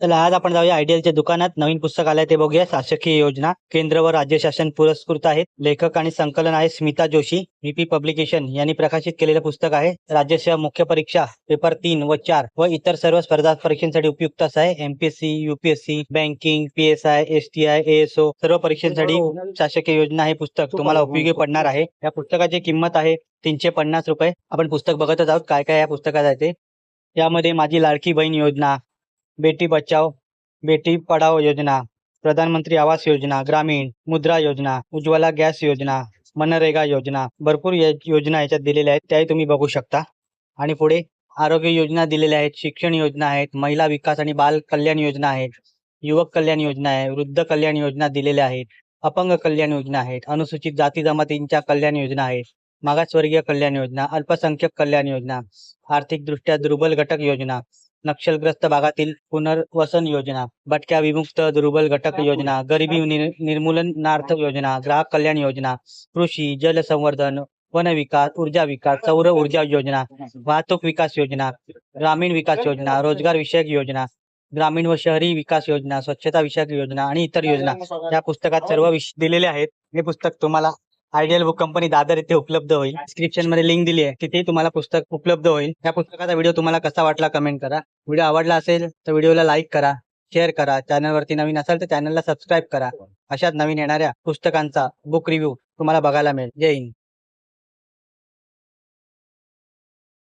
तर आज आपण जाऊया आयडियलच्या दुकानात. नवीन पुस्तक आलंय ते बघूया. शासकीय योजना केंद्र व राज्य शासन पुरस्कृत आहेत. लेखक आणि संकलन आहे स्मिता जोशी. व्हीपी पब्लिकेशन यांनी प्रकाशित केलेलं पुस्तक आहे. राज्यसेवा मुख्य परीक्षा पेपर तीन व चार व इतर सर्व स्पर्धा परीक्षांसाठी उपयुक्त असं आहे. MPSC UPSC banking PSI STI ASO सर्व परीक्षांसाठी शासकीय योजना हे पुस्तक तुम्हाला उपयोगी पडणार आहे. या पुस्तकाची किंमत आहे तीनशे पन्नास रुपये. आपण पुस्तक बघतच आहोत काय काय या पुस्तकात आहे ते. यामध्ये माझी लाडकी बहीण योजना बेटी बचाव बेटी पढाओ योजना प्रधानमंत्री आवास योजना ग्रामीण मुद्रा योजना उज्ज्वला गॅस योजना मनरेगा योजना भरपूर योजना याच्यात दिलेल्या आहेत. त्याही तुम्ही बघू शकता. आणि पुढे आरोग्य योजना दिलेल्या आहेत शिक्षण योजना आहेत महिला विकास आणि बाल कल्याण योजना आहेत युवक कल्याण योजना आहे वृद्ध कल्याण योजना दिलेल्या आहेत अपंग कल्याण योजना आहेत अनुसूचित जाती जमातींच्या कल्याण योजना आहेत मागासवर्गीय कल्याण योजना अल्पसंख्यक कल्याण योजना आर्थिकदृष्ट्या दुर्बल घटक योजना नक्षलग्रस्त भागातील पुनर्वसन योजना भटक्या विमुक्त दुर्बल घटक योजना गरिबी निर- निर्मूलनार्थ योजना ग्राहक कल्याण योजना कृषी जलसंवर्धन वन विकास ऊर्जा विकास सौर ऊर्जा योजना वाहतूक विकास योजना ग्रामीण विकास योजना रोजगार विषयक योजना ग्रामीण व शहरी विकास योजना स्वच्छता विषयक योजना आणि इतर योजना. या पुस्तकात सर्व विषय दिलेले आहेत. हे पुस्तक तुम्हाला आयडियल बुक कंपनी दादर येथे उपलब्ध होईल. डिस्क्रिप्शनमध्ये लिंक दिली आहे. तिथे तुम्हाला पुस्तक उपलब्ध होईल. या पुस्तकाचा व्हिडिओ तुम्हाला कसा वाटला कमेंट करा. व्हिडिओ आवडला असेल तर व्हिडिओला लाईक करा शेअर करा. चॅनलवरती नवीन असाल तर चॅनलला सबस्क्राईब करा. अशाच नवीन येणाऱ्या पुस्तकांचा बुक रिव्ह्यू तुम्हाला बघायला मिळेल. जय हिंद.